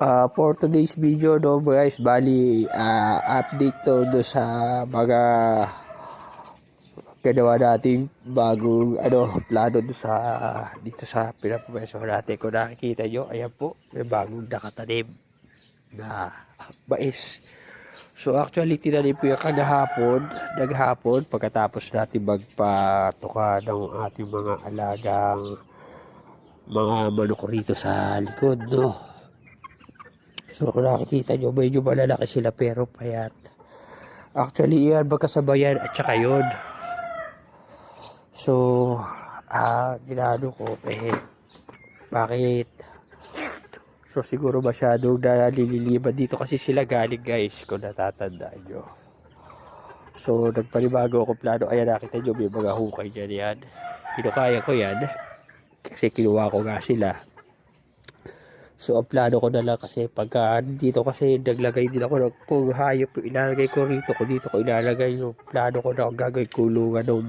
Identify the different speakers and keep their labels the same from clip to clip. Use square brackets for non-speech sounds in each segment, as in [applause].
Speaker 1: Ah, for today's video no guys, bali ah, update to do sa mga ginawa natin bagong ano, plano do sa dito sa pinapameso natin. Kung nakikita nyo, ayan po, may bagong nakatanim na mais. So actually, tinanim ko yung kagahapon, naghapon, pagkatapos natin magpatuka ng ating mga alagang mga manok rito sa likod, no? So kung nakikita nyo, medyo malalaki sila pero payat. Actually, yan magkasabayan at saka yun. So, ah, ginano ko, eh, bakit? So, siguro masyadong nalililiban dito kasi sila galing guys, kung natatandaan nyo. So, nagpanibago ako plano. Ayan, nakita nyo, may mga hukay dyan yan. Kinukaya ko yan. Kasi kinuha ko nga sila. So, ang plano ko na lang kasi pagka dito kasi naglagay din ako ng kung hayop yung ilalagay ko rito, kung dito ko ilalagay yung plano ko na kung gagawin kulungan ng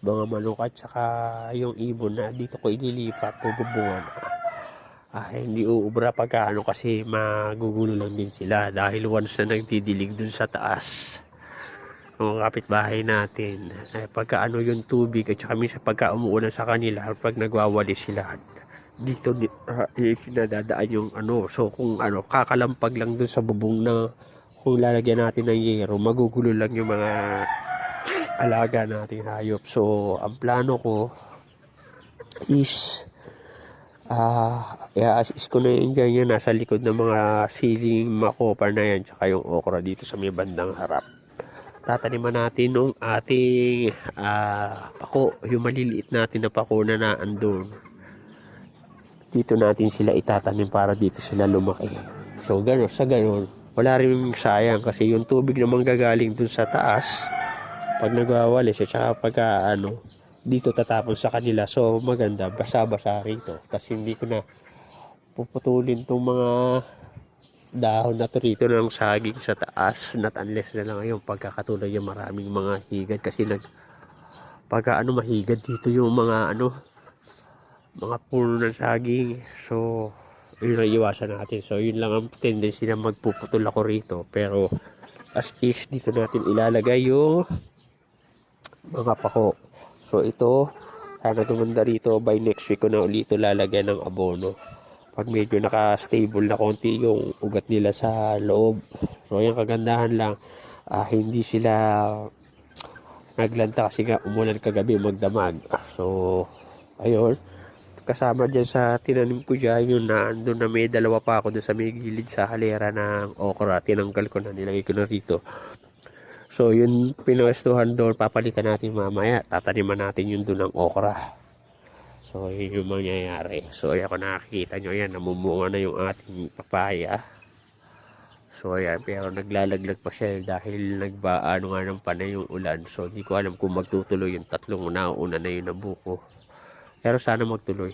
Speaker 1: mga manok at saka yung ibon na dito ko ililipat, bububungan. Ah, hindi uubra pagka ano kasi magugulo lang din sila dahil once na nagdidilig dun sa taas ng kapitbahay natin, eh, pagka ano yung tubig at saka minsan pagka umuulan sa kanila, pag nagwawali sila, dito di, uh, nadadaan yung ano. So kung ano, kakalampag lang dun sa bubong na kung lalagyan natin ng yero, magugulo lang yung mga alaga natin hayop. So ang plano ko is ah i-assist ko na yung nasa likod ng mga ceiling makopar na yan tsaka yung okra dito sa may bandang harap tataniman natin ng ating ah, pako yung maliliit natin na pako na naandun dito natin sila itatanim para dito sila lumaki. So, gano'n, sa gano'n, wala rin sayang kasi yung tubig naman gagaling dun sa taas, pag nagwawali siya, tsaka pagka, ano, dito tatapon sa kanila. So, maganda, basa-basa rito. Kasi hindi ko na puputulin tong mga dahon na to rito ng saging sa taas. Not unless na lang yung pagkakatulad yung maraming mga higad kasi nag pagka ano mahigad dito yung mga ano mga puno ng saging. So, yun ang iwasan natin. So, yun lang ang tendency na magpuputol ako rito. Pero, as is, dito natin ilalagay yung mga pako. So, ito, sana tumanda rito. By next week ko na ulit lalagyan ng abono. Pag medyo naka-stable na konti yung ugat nila sa loob. So, yung kagandahan lang, ah, hindi sila naglanta kasi nga umulan kagabi magdamag. So, ayun kasama dyan sa tinanim ko dyan yung na andun na may dalawa pa ako doon sa may gilid sa halera ng okra. Tinanggal ko na nilagay ko na rito. So yun pinawestuhan doon. Papalitan natin mamaya. Tataniman natin yun doon ng okra. So yun yung mangyayari. So ayan kung nakikita nyo ayan namumunga na yung ating papaya. So ayan pero naglalaglag pa siya dahil nagbaano nga ng panay yung ulan. So hindi ko alam kung magtutuloy yung tatlong nauna na yung nabuko pero sana magtuloy.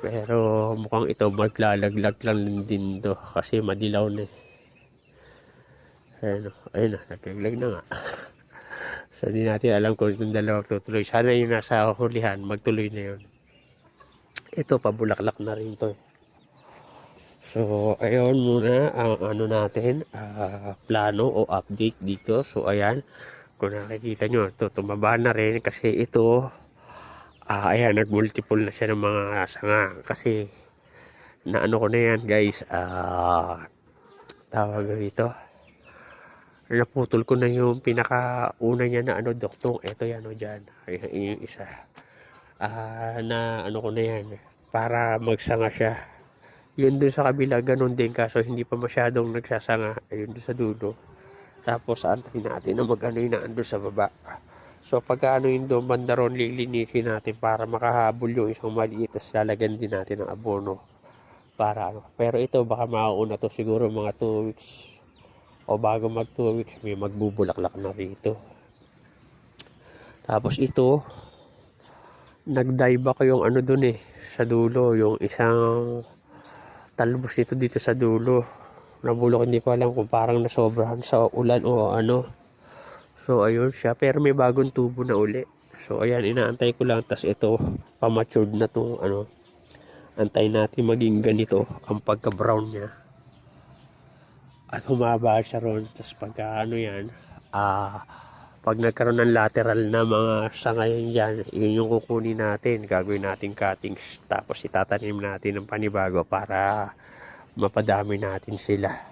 Speaker 1: Pero mukhang ito maglalaglag lang din to kasi madilaw na eh. Ayun, ayun na, naglaglag na nga. [laughs] so hindi natin alam kung itong dalawa tutuloy. Sana yung nasa hulihan, magtuloy na yun. Ito, pabulaklak na rin to eh. So, ayun muna ang ano natin, ah, plano o update dito. So, ayan, kung nakikita nyo, ito, tumaba na rin kasi ito, ah, ayan, nag-multiple na siya ng mga sanga. Kasi naano ko na yan guys. Ah, tawag rito naputol ko na yung pinakauna niya na ano doktong. Eto yan o dyan. Ayan, yung isa. Ah, na ano ko na yan para magsanga siya. Yun dun sa kabila ganun din. Kaso hindi pa masyadong nagsasanga. Ayun dun sa dulo. Tapos antayin natin na mag ano yun na andun sa baba So pagka ano yung doon lilinisin natin para makahabol yung isang maliit tapos lalagyan din natin ng abono para ano. Pero ito baka mauuna to siguro mga 2 weeks o bago mag 2 weeks may magbubulaklak na rito. Tapos ito nag-dive ako yung ano dun eh sa dulo yung isang talbos nito dito sa dulo nabulok hindi ko alam kung parang nasobrahan sa ulan o ano So, ayun siya. Pero may bagong tubo na uli. So, ayan, inaantay ko lang. Tapos ito, pamatured na tong ano, Antayin natin maging ganito ang pagka-brown niya. At humaba siya ron. Tapos pagka ano yan, ah, pag nagkaroon ng lateral na mga sangayan dyan, yun yung kukunin natin. Gagawin natin cuttings. Tapos itatanim natin ng panibago para mapadami natin sila.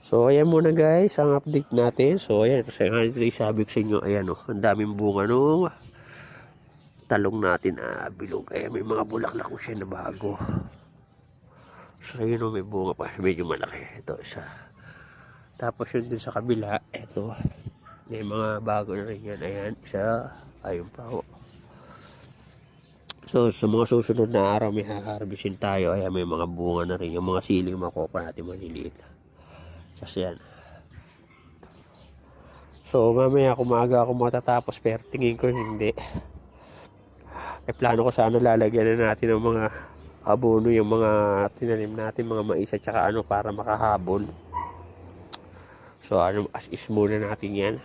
Speaker 1: So, ayan muna guys, ang update natin. So, ayan, kasi nga sabi ko sa inyo, ayan o, ang daming bunga nung talong natin na bilog. Ayan, may mga bulaklak ko siya na bago. So, ayun o, may bunga pa. Medyo malaki. Ito, isa. Tapos yun dun sa kabila, ito. May mga bago na rin yan. Ayan, isa. Ayun pa o. So, sa mga susunod na araw, may haharbisin tayo. Ayan, may mga bunga na rin. Yung mga siling makopa natin maliliit. Kasi yan. So, mamaya kumaga ako matatapos pero tingin ko hindi. Eh, plano ko sana lalagyan na natin ng mga abono yung mga tinanim natin, mga mais at saka ano para makahabol. So, ano, as is muna natin yan.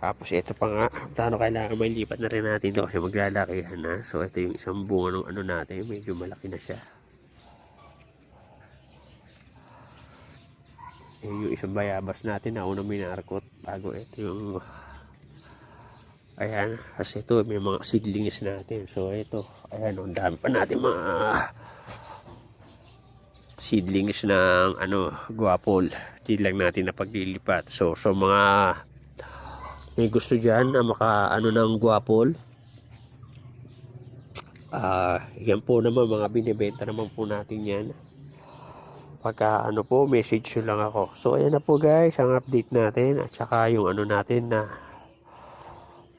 Speaker 1: Tapos ito pa nga, plano kailangan may lipat na rin natin ito kasi maglalakihan na. So, ito yung isang bunga ng ano natin, medyo malaki na siya. Yung isang bayabas natin na unang minarkot bago ito yung ayan kasi ito may mga seedlings natin. So ito ayan ang dami pa natin mga seedlings ng ano guapol di lang natin na paglilipat. So so mga may gusto dyan na maka ano ng guapol ah yan po naman mga binibenta naman po natin yan pagka ano po, message nyo lang ako. So, ayan na po guys, ang update natin at saka yung ano natin na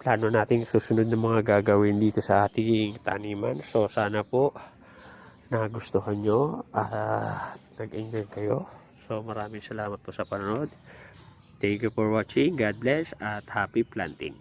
Speaker 1: plano natin susunod na mga gagawin dito sa ating taniman. So, sana po nagustuhan nyo at nag-enjoy kayo. So, maraming salamat po sa panonood. Thank you for watching. God bless at happy planting.